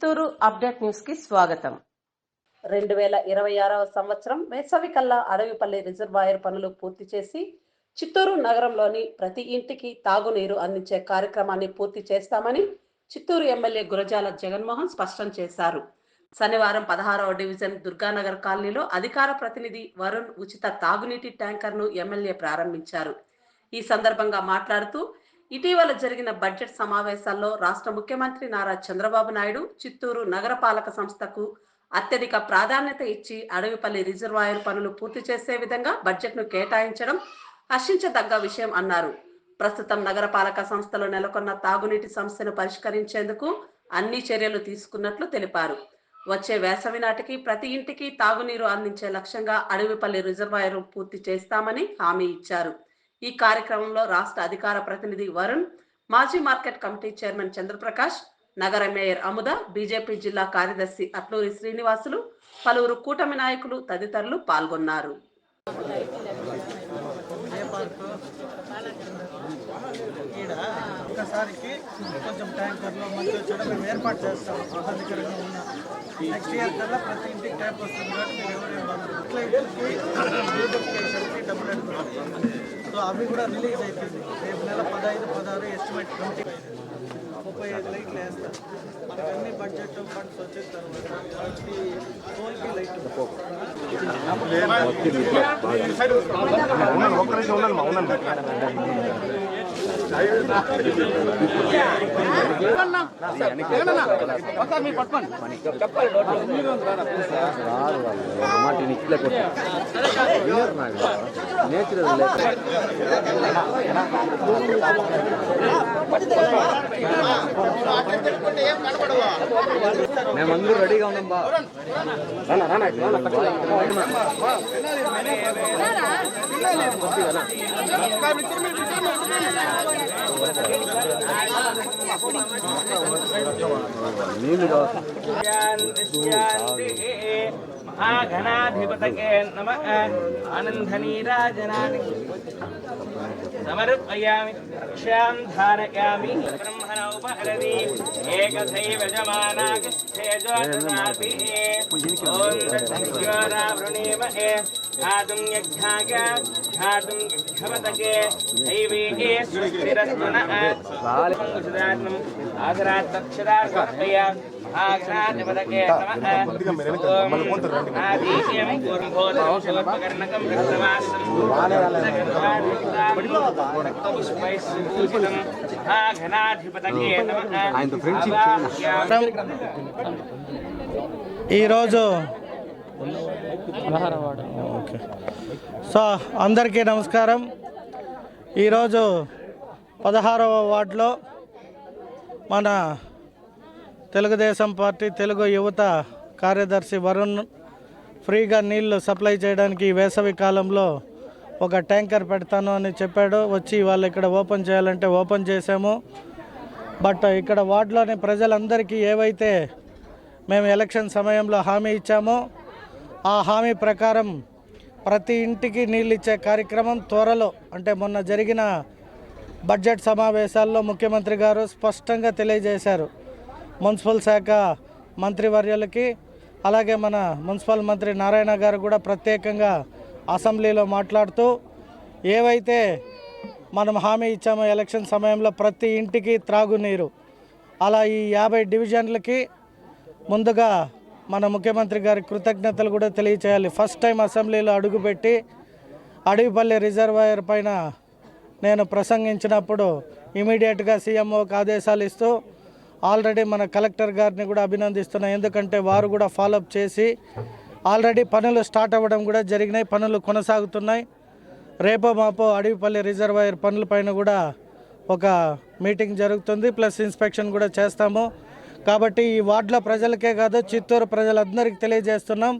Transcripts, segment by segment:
Chittoor update న్యూస్కి స్వాగతం. రెండు వేల ఇరవై ఆరవ సంవత్సరం వేసవి కల్లా అడవిపల్లి రిజర్వాయర్ పనులు పూర్తి చేసి చిత్తూరు నగరంలోని ప్రతి ఇంటికి తాగునీరు అందించే కార్యక్రమాన్ని పూర్తి చేస్తామని చిత్తూరు ఎమ్మెల్యే గురజాల జగన్మోహన్ స్పష్టం చేశారు. శనివారం పదహారవ డివిజన్ దుర్గానగర్ కాలనీలో అధికార ప్రతినిధి వరుణ్ ఉచిత తాగునీటి ట్యాంకర్ను ఎమ్మెల్యే ప్రారంభించారు. ఈ సందర్భంగా మాట్లాడుతూ ఇటీవల జరిగిన బడ్జెట్ సమావేశాల్లో రాష్ట్ర ముఖ్యమంత్రి నారా చంద్రబాబు నాయుడు చిత్తూరు నగరపాలక సంస్థకు అత్యధిక ప్రాధాన్యత ఇచ్చి అడవిపల్లి రిజర్వాయర్ పనులు పూర్తి చేసే విధంగా బడ్జెట్ను కేటాయించడం హర్షించదగ్గ విషయం అన్నారు. ప్రస్తుతం నగరపాలక సంస్థలో నెలకొన్న తాగునీటి సమస్యను పరిష్కరించేందుకు అన్ని చర్యలు తీసుకున్నట్లు తెలిపారు. వచ్చే వేసవి నాటికి ప్రతి ఇంటికి తాగునీరు అందించే లక్ష్యంగా అడవిపల్లి రిజర్వాయర్ పూర్తి చేస్తామని హామీ ఇచ్చారు. ఈ కార్యక్రమంలో రాష్ట్ర అధికార ప్రతినిధి వరుణ్ మాజీ మార్కెట్ కమిటీ చైర్మన్ చంద్రప్రకాష్ నగర మేయర్ అముద బీజేపీ జిల్లా కార్యదర్శి అట్లూరి శ్రీనివాసులు పలువురు కూటమి నాయకులు తదితరులు పాల్గొన్నారు. ఒక్కసారికి కొంచెం ట్యాంకర్లో మంచి వచ్చాడు మేము ఏర్పాటు చేస్తాం ఆహ్లాదకరంగా ఉన్న నెక్స్ట్ ఇయర్ కల్లా ప్రతి ఇంటికి ట్యాప్ వస్తుంది కాబట్టి మీరు ఎవరు ఇబ్బంది లైట్లకి డబ్బులు అడుగుతారు సో అవి కూడా రిలీజ్ అయిపోయింది. రేపు నెల పదహైదు పదహారు ఎస్టిమేట్ ట్వంటీ ముప్పై ఐదు లైట్లు వేస్తారు. మనకు అన్ని బడ్జెట్ ఫండ్స్ వచ్చిన తర్వాత వాటికి టోల్కి లైట్ మేము అందరూ రెడీగా ఉన్నాం బా రానా, రానా, రానా, महाघनाधिपतके नमः आनन्दनीराजनानि समर्पयामि रक्षां धारयामि ब्रह्मणा उपहरति एकथैव जमानागच्छेजो ददाति ॐ तद्योरावृणीमहे घातुं यज्ञाय घातुं यज्ञवतके दैवीः सुस्थिरस्तु नः सुदानम् आदरात्तक्षरा समर्पया महागणाधिपतये नमः ॐ आदित्यं पूर्वभूतं शिवोपकर्णकं विष्णवासं पुष्पैः महागणाधिपतये नमः ఆయనతో ఫ్రెండ్షిప్ ఈరోజు ఓకే. సో అందరికీ నమస్కారం. ఈరోజు పదహారవ వార్డులో మన తెలుగుదేశం పార్టీ తెలుగు యువత కార్యదర్శి వరుణ్ ఫ్రీగా నీళ్ళు సప్లై చేయడానికి ఈ వేసవి కాలంలో ఒక ట్యాంకర్ పెడతాను అని చెప్పాడు. వచ్చి వాళ్ళు ఇక్కడ ఓపెన్ చేయాలంటే ఓపెన్ చేసాము బట్ ఇక్కడ వార్డులోని ప్రజలందరికీ ఏవైతే మేము ఎలక్షన్ సమయంలో హామీ ఇచ్చామో ఆ హామీ ప్రకారం ప్రతి ఇంటికి నీళ్ళు ఇచ్చే కార్యక్రమం త్వరలో అంటే మొన్న జరిగిన బడ్జెట్ సమావేశాల్లో ముఖ్యమంత్రి గారు స్పష్టంగా తెలియజేశారు. మున్సిపల్ శాఖ మంత్రివర్యులకి అలాగే మన మున్సిపల్ మంత్రి నారాయణ గారు కూడా ప్రత్యేకంగా అసెంబ్లీలో మాట్లాడుతూ ఏవైతే మనం హామీ ఇచ్చామో ఎలక్షన్ సమయంలో ప్రతి ఇంటికి త్రాగునీరు అలా ఈ యాభై డివిజన్లకి ముందుగా మన ముఖ్యమంత్రి గారి కృతజ్ఞతలు కూడా తెలియచేయాలి. ఫస్ట్ టైం అసెంబ్లీలో అడుగుపెట్టి అడవిపల్లి రిజర్వాయర్ పైన నేను ప్రసంగించినప్పుడు ఇమీడియట్గా సీఎంఓకి ఆదేశాలు ఇస్తూ ఆల్రెడీ మన కలెక్టర్ గారిని కూడా అభినందిస్తున్నాను ఎందుకంటే వారు కూడా ఫాలోఅప్ చేసి ఆల్రెడీ పనులు స్టార్ట్ అవ్వడం కూడా జరిగినాయి. పనులు కొనసాగుతున్నాయి. రేపో మాపో అడవిపల్లి రిజర్వాయర్ పనులపైన కూడా ఒక మీటింగ్ జరుగుతుంది. ప్లస్ ఇన్స్పెక్షన్ కూడా చేస్తాము. కాబట్టి ఈ వార్డుల ప్రజలకే కాదు చిత్తూరు ప్రజలందరికీ తెలియజేస్తున్నాం.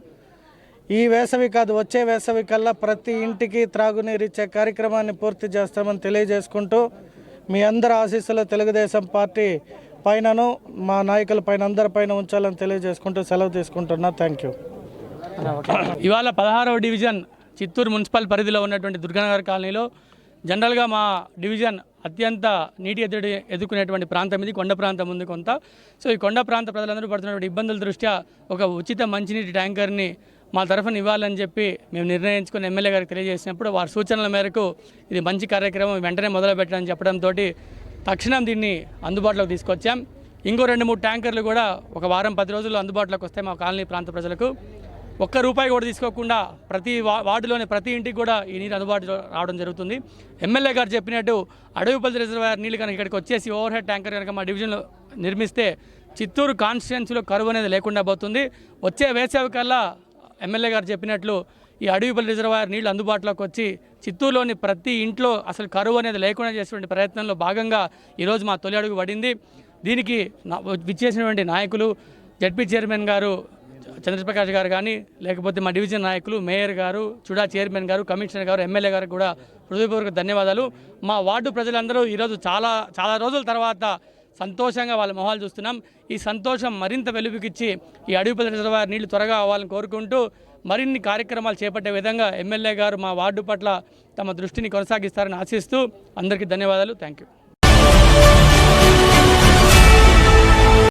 ఈ వేసవి కాదు వచ్చే వేసవి కల్లా ప్రతి ఇంటికి త్రాగునీరు ఇచ్చే కార్యక్రమాన్ని పూర్తి చేస్తామని తెలియజేసుకుంటూ మీ అందరి ఆశీస్సులు తెలుగుదేశం పార్టీ పైనను మా నాయకుల పైన అందరి పైన ఉంచాలని తెలియజేసుకుంటూ సెలవు తీసుకుంటున్నా. Thank you. ఇవాళ పదహారవ డివిజన్ చిత్తూరు మున్సిపల్ పరిధిలో ఉన్నటువంటి దుర్గానగర్ కాలనీలో జనరల్గా మా డివిజన్ అత్యంత నీటి ఎదురు ఎదుర్కొనేటువంటి ప్రాంతం ఇది కొండ ప్రాంతం ఉంది కొంత. సో ఈ కొండ ప్రాంత ప్రజలందరూ పడుతున్నటువంటి ఇబ్బందుల దృష్ట్యా ఒక ఉచిత మంచినీటి ట్యాంకర్ని మా తరఫున ఇవ్వాలని చెప్పి మేము నిర్ణయించుకుని ఎమ్మెల్యే గారికి తెలియజేసినప్పుడు వారి సూచనల మేరకు ఇది మంచి కార్యక్రమం వెంటనే మొదలుపెట్టాలని చెప్పడంతో తక్షణం దీన్ని అందుబాటులోకి తీసుకొచ్చాం. ఇంకో రెండు మూడు ట్యాంకర్లు కూడా ఒక వారం పది రోజుల్లో అందుబాటులోకి వస్తాయి మా కాలనీ ప్రాంత ప్రజలకు. ఒక్క రూపాయి కూడా తీసుకోకుండా ప్రతి వా వార్డులోని ప్రతి ఇంటికి కూడా ఈ నీరు అందుబాటులో రావడం జరుగుతుంది. ఎమ్మెల్యే గారు చెప్పినట్టు అడవిపల్లి రిజర్వాయర్ నీళ్ళు కనుక ఇక్కడికి వచ్చేసి ఓవర్ హెడ్ ట్యాంకర్ కనుక మా డివిజన్లో నిర్మిస్తే చిత్తూరు కాన్స్టిట్యున్సీలో కరువు అనేది లేకుండా పోతుంది. వచ్చే వేసవి కల్లా ఎమ్మెల్యే గారు చెప్పినట్లు ఈ అడవిపల్లి రిజర్వాయర్ నీళ్ళు అందుబాటులోకి వచ్చి చిత్తూరులోని ప్రతి ఇంట్లో అసలు కరువు అనేది లేకుండా చేసేటువంటి ప్రయత్నంలో భాగంగా ఈరోజు మా తొలి అడుగు పడింది. దీనికి విచ్చేసినటువంటి నాయకులు జడ్పీ చైర్మన్ గారు చంద్రప్రకాష్ గారు కానీ లేకపోతే మా డివిజన్ నాయకులు మేయర్ గారు చుడా చైర్మన్ గారు కమిషనర్ గారు ఎమ్మెల్యే గారు కూడా హృదయపూర్వక ధన్యవాదాలు. మా వార్డు ప్రజలందరూ ఈరోజు చాలా చాలా రోజుల తర్వాత సంతోషంగా వాళ్ళ మొహాలు చూస్తున్నాం. ఈ సంతోషం మరింత వెలుపుకిచ్చి ఈ అడవిపల్లి రిజర్వాయర్ నీళ్ళు త్వరగా అవ్వాలని కోరుకుంటూ మరిన్ని కార్యక్రమాలు చేపట్టే విధంగా ఎమ్మెల్యే గారు మా వార్డు పట్ల తమ దృష్టిని కొనసాగిస్తారని ఆశిస్తూ అందరికీ ధన్యవాదాలు. Thank you